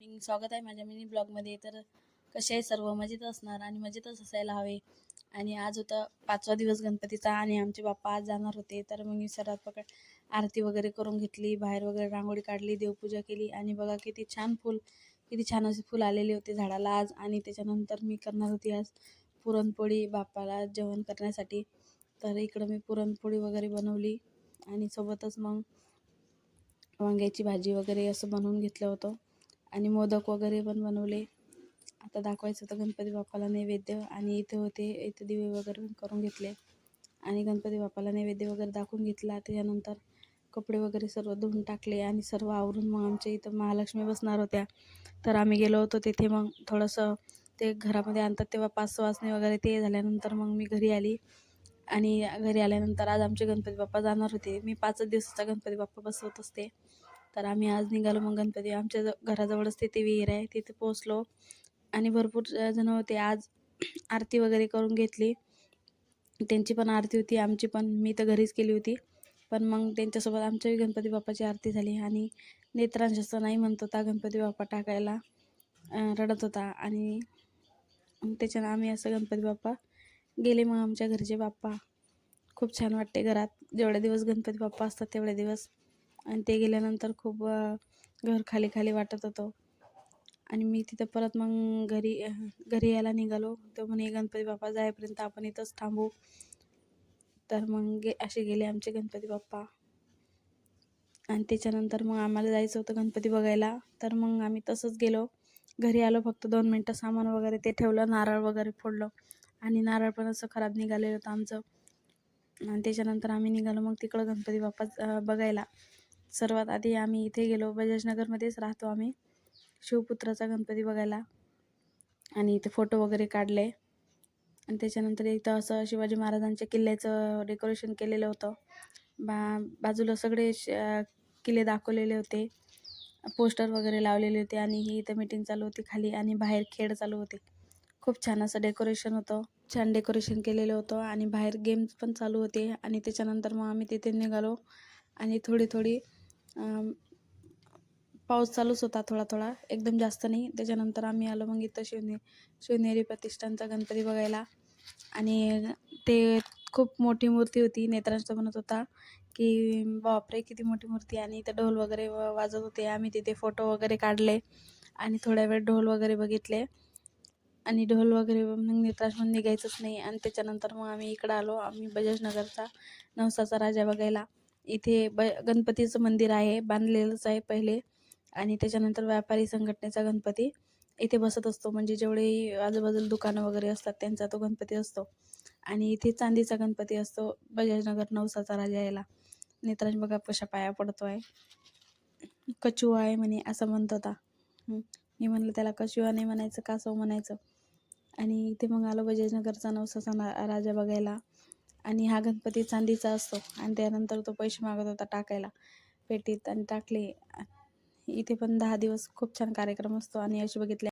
मी स्वागत आहे माझ्या मिनी ब्लॉगमध्ये तर कसे आहे सर्व? मजेत असणार आणि मजेतच असायला हवे. आणि आज होता पाचवा दिवस गणपतीचा आणि आमचे बाप्पा आज जाणार होते. तर मग मी सर्वात पकड आरती वगैरे करून घेतली बाहेर वगैरे रांगोळी काढली देवपूजा केली आणि बघा किती छान फूल किती छान असे फूल आलेले होते झाडाला आज. आणि त्याच्यानंतर मी करणार होती आज पुरणपोळी बाप्पाला जेवण करण्यासाठी. तर इकडं मी पुरणपोळी वगैरे बनवली आणि सोबतच मग वांग्याची भाजी वगैरे असं बनवून घेतलं होतं. आणि मोदक वगैरे पण बनवले. आता दाखवायचं होतं गणपती बाप्पाला नैवेद्य आणि इथे होते इथे दिवे वगैरे पण करून घेतले. आणि गणपती बाप्पाला नैवेद्य वगैरे दाखवून घेतला. त्याच्यानंतर कपडे वगैरे सर्व धुवून टाकले आणि सर्व आवरून मग आमच्या इथं महालक्ष्मी बसणार होत्या. तर आम्ही गेलो होतो तिथे मग थोडंसं ते घरामध्ये आणतात तेव्हा पाच वाजणे वगैरे ते झाल्यानंतर मग मी घरी आली. आणि घरी आल्यानंतर आज आमचे गणपती बाप्पा जाणार होते. मी पाचच दिवसाचा गणपती बाप्पा बसवत असते. तर आम्ही आज निघालो मग गणपती. आमच्या ज घराजवळच तिथे विहीर आहे. तिथे पोचलो आणि भरपूर जण होते. आज आरती वगैरे करून घेतली. त्यांची पण आरती होती. आमची पण. मी तर घरीच केली होती. पण मग त्यांच्यासोबत आमच्याही गणपती बाप्पाची आरती झाली आणि नेत्रांशाचं नाही म्हणत होता गणपती बाप्पा टाकायला. रडत होता आणि त्याच्यानं आम्ही असं गणपती बाप्पा गेले मग आमच्या घरचे बाप्पा. खूप छान वाटते घरात. जेवढे दिवस गणपती बाप्पा असतात तेवढे दिवस आणि ते गेल्यानंतर खूप घर खाली खाली वाटत होतं. आणि मी तिथं परत मग घरी घरी यायला निघालो. तर म्हणे गणपती बाप्पा जायपर्यंत आपण इथंच थांबू. तर मग गे असे गेले आमचे गणपती बाप्पा. आणि त्याच्यानंतर मग आम्हाला जायचं होतं गणपती बघायला. तर मग आम्ही तसंच गेलो. घरी आलो फक्त दोन मिनटं सामान वगैरे ते ठेवलं नारळ वगैरे फोडलं. आणि नारळ पण असं खराब निघालेलं होतं आमचं. आणि त्याच्यानंतर आम्ही निघालो मग तिकडं गणपती बाप्पा बघायला. सर्वात आधी आम्ही इथे गेलो. बजाजनगरमध्येच राहतो आम्ही. शिवपुत्राचा गणपती बघायला. आणि इथे फोटो वगैरे काढले. आणि त्याच्यानंतर इथं असं शिवाजी महाराजांच्या किल्ल्याचं डेकोरेशन केलेलं होतं. बा बाजूला सगळे किल्ले दाखवलेले होते. पोस्टर वगैरे लावलेले होते आणि ही इथं मीटिंग चालू होती खाली आणि बाहेर खेळ चालू होते. खूप छान असं डेकोरेशन होतं. छान डेकोरेशन केलेलं होतं आणि बाहेर गेम्स पण चालू होते. आणि त्याच्यानंतर मग आम्ही तिथे निघालो. आणि थोडी थोडी पाऊस चालूच होता थोडा थोडा एकदम जास्त नाही. त्याच्यानंतर आम्ही आलो मग इथं शिवने शिवनेरी प्रतिष्ठानचा गणपती बघायला. आणि ते खूप मोठी मूर्ती होती. नेत्रांचा म्हणत होता की बापरे किती मोठी मूर्ती. आणि इथं ढोल वगैरे वाजत होते. आम्ही तिथे फोटो वगैरे काढले आणि थोड्या वेळ ढोल वगैरे बघितले. आणि ढोल वगैरे मग नेत्रासमोर निघायचंच नाही. आणि त्याच्यानंतर मग आम्ही इकडं आलो. आम्ही बजाजनगरचा नवसाचा राजा बघायला. इथे ब गणपतीचं मंदिर आहे बांधलेलंच आहे पहिले. आणि त्याच्यानंतर व्यापारी संघटनेचा गणपती इथे बसत असतो. म्हणजे जेवढे आजूबाजूला दुकानं वगैरे असतात त्यांचा तो गणपती असतो. आणि इथे चांदीचा गणपती असतो बजाजनगर नवसाचा राजा यायला. नेत्रांज बघा कशा पाया पडतो आहे कचू आहे म्हणे असं म्हणत होता. मी म्हणलं त्याला कचुआ नाही म्हणायचं कासव म्हणायचं? आणि इथे मग आलो बजाजनगरचा नवसाचा राजा बघायला. आणि हा गणपती चांदीचा असतो. आणि त्यानंतर तो पैसे मागत होता टाकायला पेटीत आणि टाकले. इथे पण दहा दिवस खूप छान कार्यक्रम असतो. आणि असे बघितले